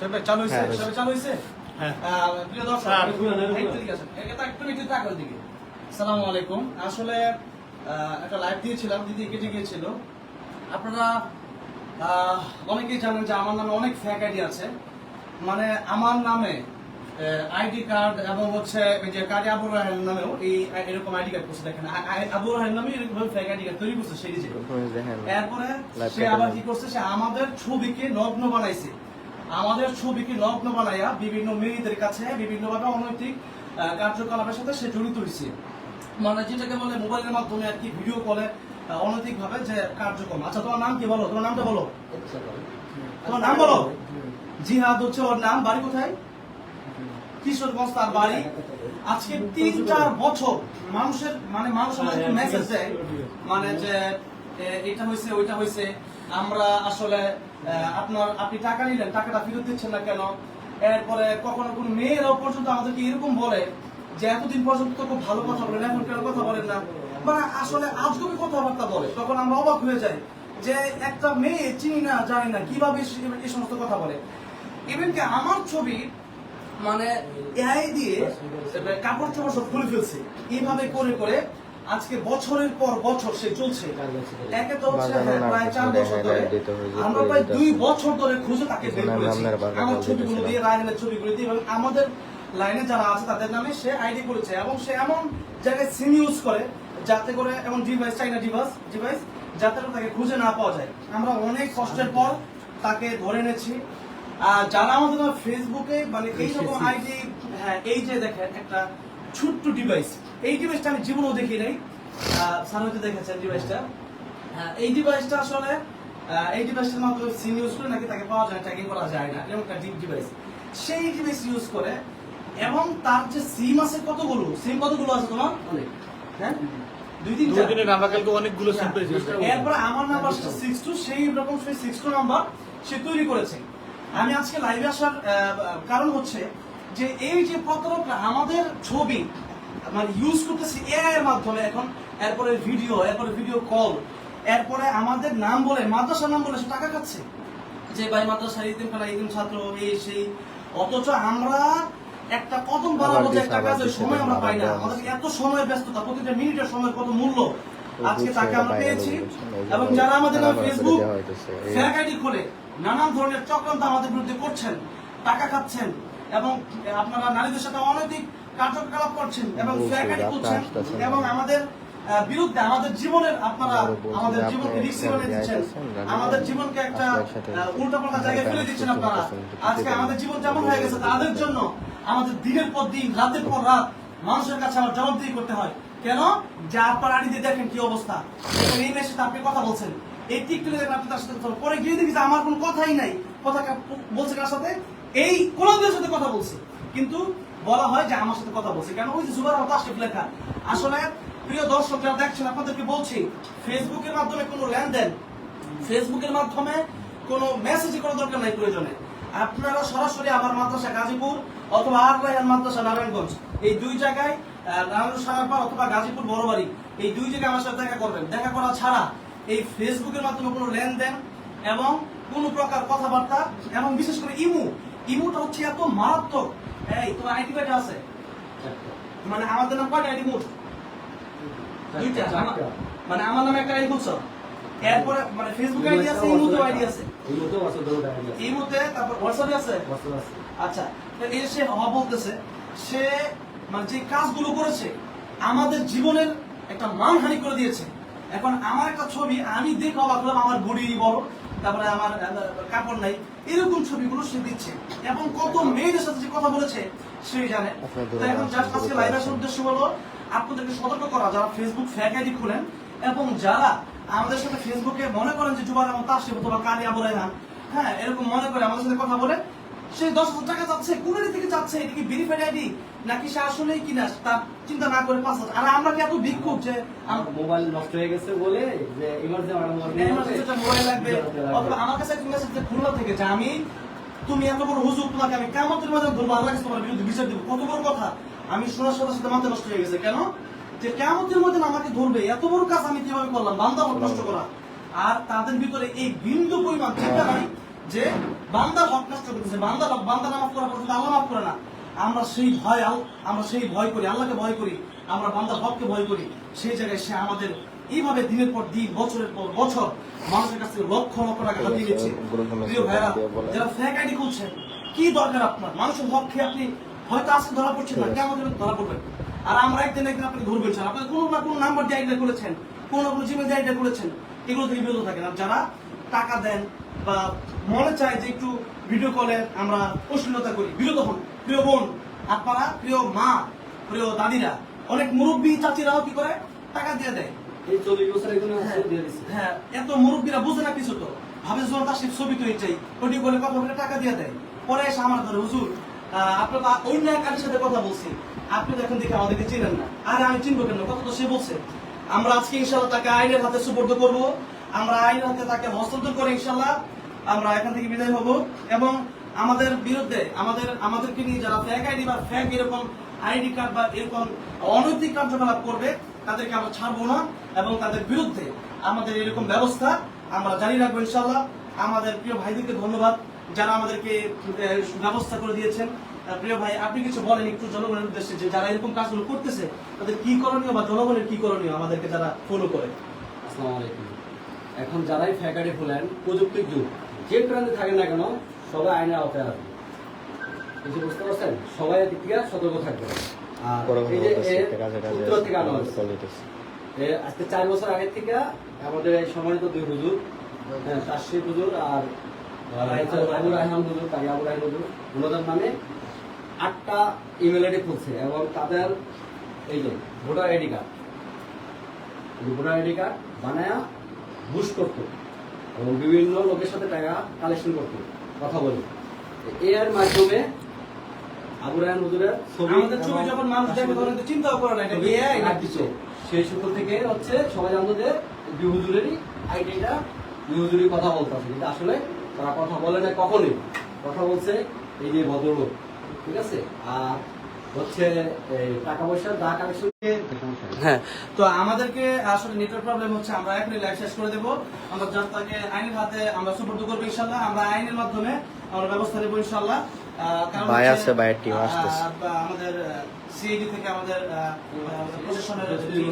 চালু হয়েছে হ্যাঁ, চালু হয়েছে হ্যাঁ। প্রিয় দর্শক এই তো ঠিক আছে। এটা একটু একটু তাকার দিকে। আসসালামু আলাইকুম। আসলে একটা লাইভ দিয়েছিলাম দিদি কেটে গিয়েছিল। আপনারা অনেকেই জানেন যে আমার নামে অনেক ফ্যাক আইডি আছে। মানে আমার নামে আইডি কার্ড এবং হচ্ছে এই যে কারি আবুর রাহের নামেও এই এরকম আইডি কার্ড করছে দেখেন আবুর রাহের নামে এরকম ফ্যাক আইডি কার্ড তৈরি করছে সেই নিজে দেখেন। এরপরে সে আবার কি করছে সে আমাদের ছবিকে নগ্ন বানাইছে। আমাদের ছবিকে নগ্ন বানাইয়া বিভিন্ন মেয়েদের কাছে বিভিন্ন ভাবে অনৈতিক কার্যকলাপের সাথে সে জড়িত হয়েছে মানে যেটাকে বলে মোবাইলের মাধ্যমে আর কি ভিডিও কলে অনৈতিক ভাবে যে কার্যক্রম। আচ্ছা তোমার নাম কি বলো? তোমার নামটা বলো। তোমার নাম বলো। জিহাদ হচ্ছে ওর নাম। বাড়ি কোথায়? কিশোরগঞ্জ তার বাড়ি। আজকে তিন চার বছর মানুষের মানে মানুষ মেসেজ দেয়। মানে যে এটা হয়েছে ওইটা হয়েছে আমরা আসলে আপনার আপনি টাকা নিলেন টাকাটা ফেরত দিচ্ছেন না কেন? এরপরে কখনো কোনো মেয়েরাও পর্যন্ত আমাদেরকে এরকম বলে যে এতদিন পর্যন্ত তো খুব ভালো কথা বলেন এখন কেন কথা বলেন না? মানে আসলে আজগবি কথাবার্তা বলে তখন আমরা অবাক হয়ে যাই যে একটা মেয়ে চিনি না জানি না কীভাবে এই সমস্ত কথা বলে। ইভেন কি আমার ছবি মানে এআই দিয়ে কাপড় চোপড় সব খুলে ফেলছে। এইভাবে করে করে আজকে বছরের পর বছর সে চলছে। একে তো হচ্ছে হ্যাঁ, প্রায় চার বছর ধরে আমরা প্রায় দুই বছর ধরে খুঁজে তাকে বের করেছি। আমার ছবিগুলো দিয়ে রায়হানের ছবিগুলো দিয়ে এবং আমাদের লাইনে যারা আছে তাদের নামে সে আইডি করেছে এবং সে এমন জায়গায় সিম ইউজ করে যাতে করে এমন ডিভাইস চাইনা ডিভাইস ডিভাইস যাতে করে তাকে খুঁজে না পাওয়া যায়। আমরা অনেক কষ্টের পর তাকে ধরে এনেছি। আর যারা আমাদের ফেসবুকে মানে এই রকম আইডি হ্যাঁ এই যে দেখেন একটা ছোট্ট ডিভাইস এই ডিভাইসটা আমি জীবনেও দেখি নাই। স্যার হয়তো দেখেছেন ডিভাইসটা এই ডিভাইসটা আসলে এই ডিভাইসটার মাধ্যমে সিম ইউজ করে নাকি তাকে পাওয়া যায় ট্র্যাকিং করা যায় না। এরকম একটা ডিপ ডিভাইস সেই ডিভাইস ইউজ করে এবং তার যে সিম আছে কতগুলো? সিম কতগুলো আছে তোমার? অনেক। হ্যাঁ? দুই তিন দুই দিনের আমরা কালকে অনেকগুলো সিম পেয়েছি। এরপরে আমার নাম্বার সিক্স সেই রকম সেই সিক্স টু নাম্বার সে তৈরি করেছে। আমি আজকে লাইভে আসার কারণ হচ্ছে যে এই যে প্রতারকরা আমাদের ছবি মানে ইউজ করতেছে এআই এর মাধ্যমে এখন এরপরে ভিডিও এরপরে ভিডিও কল এরপরে আমাদের নাম বলে মাদ্রাসার নাম বলে সে টাকা খাচ্ছে। যে ভাই মাদ্রাসা ইতিম ফেলা ইতিম ছাত্র এই সেই অথচ আমরা একটা কদম বাড়াবো যে একটা কাজের সময় আমরা পাই না। আমাদের এত সময় ব্যস্ততা প্রতিটা মিনিটের সময়ের কত মূল্য। আজকে তাকে আমরা পেয়েছি। এবং যারা আমাদের ফেসবুক ফেক আইডি খুলে নানান ধরনের চক্রান্ত আমাদের বিরুদ্ধে করছেন টাকা খাচ্ছেন এবং আপনারা নারীদের সাথে অনৈতিক কার্যকলাপ করছেন এবং করছেন এবং আমাদের বিরুদ্ধে আমাদের জীবনের আপনারা আমাদের জীবনকে রিক্সি বানিয়ে দিচ্ছেন। আমাদের জীবনকে একটা উল্টা পাল্টা জায়গায় ফেলে দিচ্ছেন আপনারা। আজকে আমাদের জীবন যেমন হয়ে গেছে তাদের জন্য আমাদের দিনের পর দিন রাতের পর রাত মানুষের কাছে আমার জবাবদিহি করতে হয়। কেন? যে আপনার আড়ি দিয়ে দেখেন কি অবস্থা। এই মেয়ের সাথে আপনি কথা বলছেন। এই টিকটকে দেখেন আপনি তার সাথে পরে গিয়ে দেখি যে আমার কোনো কথাই নাই। কথা বলছে কার সাথে? এই কোরআনদের সাথে কথা বলছে। কিন্তু বলা হয় যে আমার সাথে কথা বলছে। কেন? ওই যে জুবার আশিফ লেখা। আসলে প্রিয় দর্শক যারা দেখছেন, আপনাদেরকে বলছি ফেসবুকের মাধ্যমে কোনো লেনদেন ফেসবুকের মাধ্যমে কোনো মেসেজ করার দরকার নাই প্রয়োজনে। আপনারা সরাসরি আমার মাদ্রাসা গাজীপুর অথবা আর রায়হান মাদ্রাসা নারায়ণগঞ্জ, এই দুই জায়গায় নারায়ণ সারাপাড় অথবা গাজীপুর বড়বাড়ি, এই দুই জায়গায় আমার সাথে দেখা করবেন। দেখা করা ছাড়া এই ফেসবুকের মাধ্যমে কোনো লেনদেন এবং কোনো প্রকার কথাবার্তা এবং বিশেষ করে ইমু ইমুটা হচ্ছে এত মারাত্মক। এই তোমার আইডি কার্ড আছে? মানে আমাদের নাম কয়টা আইডি মোট দুইটা মানে আমার নামে একটা আইডি খুলছো এরপরে মানে ফেসবুক আইডি আছে ইমুতে আইডি আছে এই মুহূর্তে তারপর হোয়াটসঅ্যাপে আছে? আচ্ছা তো এই সে হওয়া বলতেছে সে মানে যে কাজগুলো করেছে আমাদের জীবনের একটা মানহানি করে দিয়েছে। এখন আমার একটা ছবি আমি দেখে অবাক হলাম আমার বডি বড়। তারপরে আমার কাপড় নাই এরকম ছবিগুলো সে দিচ্ছে। এবং কত মেয়েদের সাথে যে কথা বলেছে সেই জানে। তো এখন জাস্ট আজকে লাইভ আসার উদ্দেশ্য হলো আপনাদেরকে সতর্ক করা। যারা ফেসবুক ফ্যাক আইডি খুলেন এবং যারা আমাদের সাথে ফেসবুকে মনে করেন যে যুবার এবং তার বা কারিয়া বলে না হ্যাঁ এরকম মনে করে আমাদের সাথে কথা বলে সে দশ হাজার টাকা যাচ্ছে কোন দিক থেকে যাচ্ছে এটা কি ভেরিফাইড আইডি নাকি সে আসলেই কিনা তার চিন্তা না করে পাঁচ হাজার। আর আমরা কি এত ভিক্ষুক যে মোবাইল নষ্ট হয়ে গেছে বলে যে ইমার্জেন্সি আমার মোবাইল লাগবে। অথবা আমার কাছে একটা মেসেজ খুলনা থেকে যে আমি তুমি এত বড় হুজুর তোমাকে আমি কেমতের মাঝে ধরবো? আল্লাহ কাছে তোমার বিরুদ্ধে বিচার দিব। কত বড় কথা। আমি শোনার সাথে সাথে মাথা নষ্ট হয়ে গেছে। কেন? যে কেমতের মধ্যে আমাকে ধরবে এত বড় কাজ আমি কীভাবে করলাম? বান্দা নষ্ট করা। আর তাদের ভিতরে এই বিন্দু পরিমাণ চিন্তা নাই। যে বান্দার হক নষ্ট করতেছে বান্দার হক বান্দা নামাজ পড়া পর্যন্ত আল্লাহ মাফ করে না। আমরা সেই ভয় আল- আমরা সেই ভয় করি আল্লাহকে ভয় করি আমরা বান্দার হককে ভয় করি। সেই জায়গায় সে আমাদের এইভাবে দিনের পর দিন বছরের পর বছর মানুষের কাছ লক্ষ লক্ষ টাকা হাতিয়ে নিচ্ছে। প্রিয় ভাইরা যারা ফেক আইডি খুলছেন কি দরকার আপনার? মানুষের হক খেয়ে আপনি হয়তো আজকে ধরা পড়ছেন না কেমন ধরা পড়বেন। আর আমরা একদিন একদিন আপনি ধরবেন স্যার আপনি কোনো না কোনো নাম্বার দিয়ে আইডিয়া করেছেন কোনো না কোনো জিমেল দিয়ে আইডিয়া করেছেন এগুলো থেকে বিরত থাকেন। আর যারা টাকা দেন বা মনে চায় যে একটু ভিডিও কলে আমরা অশ্লীলতা করি। বিরত হন প্রিয় বোন আপনারা প্রিয় মা প্রিয় দাদিরা অনেক মুরব্বী চাচিরাও কি করে? টাকা দিয়ে দেয়। এই চল্লিশ বছর একজন হ্যাঁ, হ্যাঁ এত মুরব্বীরা বুঝে না কিছু তো। ভাবে ছবি তৈরি চাই। ওটি বলে কথা বলে টাকা দিয়ে দেয়। পরে এসে আমার ধরে হুজুর আহ, আপনার তো অন্য এক সাথে কথা বলছি। আপনি তো এখন দেখে আমাদেরকে চিনেন না। আরে আমি চিনবো কেন? কথা তো সে বলছে। আমরা আজকে ইনশাল্লাহ তাকে আইনের হাতে সুপর্দ করব। আমরা আইন হাতে তাকে হস্তান্তর করে ইনশাল্লাহ আমরা এখান থেকে বিদায় হব এবং আমাদের বিরুদ্ধে আমাদের, আমাদেরকে নিয়ে যারা ফ্যাক আইডি বা ফ্যাক এরকম আইডি কার্ড বা এরকম অনৈতিক কার্যকলাপ করবে, তাদেরকে আমরা ছাড়বো না এবং তাদের বিরুদ্ধে আমাদের এরকম ব্যবস্থা আমরা জারি রাখব ইনশাল্লাহ আমাদের প্রিয় ভাইদেরকে ধন্যবাদ যারা আমাদেরকে ব্যবস্থা করে দিয়েছেন। প্রিয় ভাই, আপনি কিছু বলেন একটু জনগণের উদ্দেশ্যে যে যারা এরকম কাজগুলো করতেছে, তাদের কি করণীয় বা জনগণের কি করণীয় আমাদেরকে যারা ফলো করে? আসসালামু আলাইকুম। এখন যারাই ফ্যাকারি খুলেন প্রযুক্তির যুগ যে প্রান্তে থাকেন না কেন সবাই আইনের আওতায় আসবে। কিছু বুঝতে পারছেন? সবাই এদিক থেকে সতর্ক থাকবে। আর এই যে উত্তর থেকে আনা। এ আজকে চার বছর আগে থেকে আমাদের এই সম্মানিত দুই হুজুর হ্যাঁ, তাশরিফ হুজুর আর আর হচ্ছে আবু রায়হান হুজুর তাই আবু রায়হান হুজুর ওনাদের নামে আটটা ইমেল আইডি খুলছে এবং তাদের এই যে voter ID card voter ID card বানায়া বুশ করতো এবং বিভিন্ন লোকের সাথে টাকা কালেকশন করতো কথা বলে। এর মাধ্যমে আবু রায়হান হুজুরের ছবি আমাদের ছবি যখন মানুষ দেখে তখন কিন্তু চিন্তাও করে না এটা AI আর নাকি সেই সূত্র থেকে হচ্ছে সবাই জানতো যে বিহুজুরেরই আইডিটা বিহুজুরি কথা বলতে আছে কিন্তু আসলে তারা কথা বলে না কখনই। কথা বলছে এই যে ভদ্রলোক ঠিক আছে? আর হচ্ছে টাকা পয়সা কালেকশন হ্যাঁ। তো আমাদেরকে আসলে নেটওয়ার্ক প্রবলেম হচ্ছে আমরা এখনই লাইভ শেষ করে দেবো। আমরা জাস্ট তাকে আইনের হাতে আমরা সুপর্দ করব ইনশাল্লাহ। আমরা আইনের মাধ্যমে আমরা ব্যবস্থা নেব ইনশাল্লাহ। ভাই আছে, ভাইয়ের team আসতেছে। আমাদের সিআইডি থেকে আমাদের প্রশাসনের টিম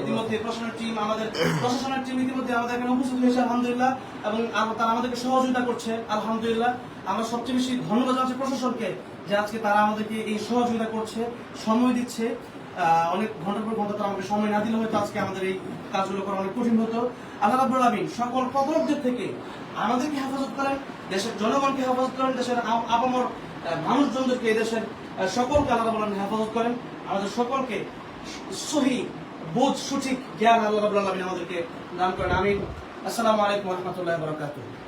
ইতিমধ্যে প্রশাসনের টিম আমাদের প্রশাসনের টিম ইতিমধ্যে আমাদের এখানে উপস্থিত হয়েছে আলহামদুলিল্লাহ এবং তারা আমাদেরকে সহযোগিতা করছে আলহামদুলিল্লাহ। আমরা সবচেয়ে বেশি ধন্যবাদ জানাচ্ছি প্রশাসনকে যে আজকে তারা আমাদেরকে এই সহযোগিতা করছে সময় দিচ্ছে। আহ, অনেক ঘণ্টার পর ঘণ্টা তারা আমাকে সময় না দিলে হয়তো আজকে আমাদের এই কাজগুলো করা অনেক কঠিন হতো। আল্লাহ রাব্বুল আলামিন সকল প্রতারকদের থেকে আমাদেরকে হেফাজত করেন দেশের জনগণকে হেফাজত করেন দেশের আ- আপামর আহ, মানুষজনদেরকে এই দেশের সকলকে আল্লাহ বলেন হেফাজত করেন। আমাদের সকলকে সহি, বোধ, সঠিক জ্ঞান আল্লাহ আলামিন আমাদেরকে দান করেন। আমিন। আসসালামু আলাইকুম রহমতুল্লাহ বরকাতুল্লাহ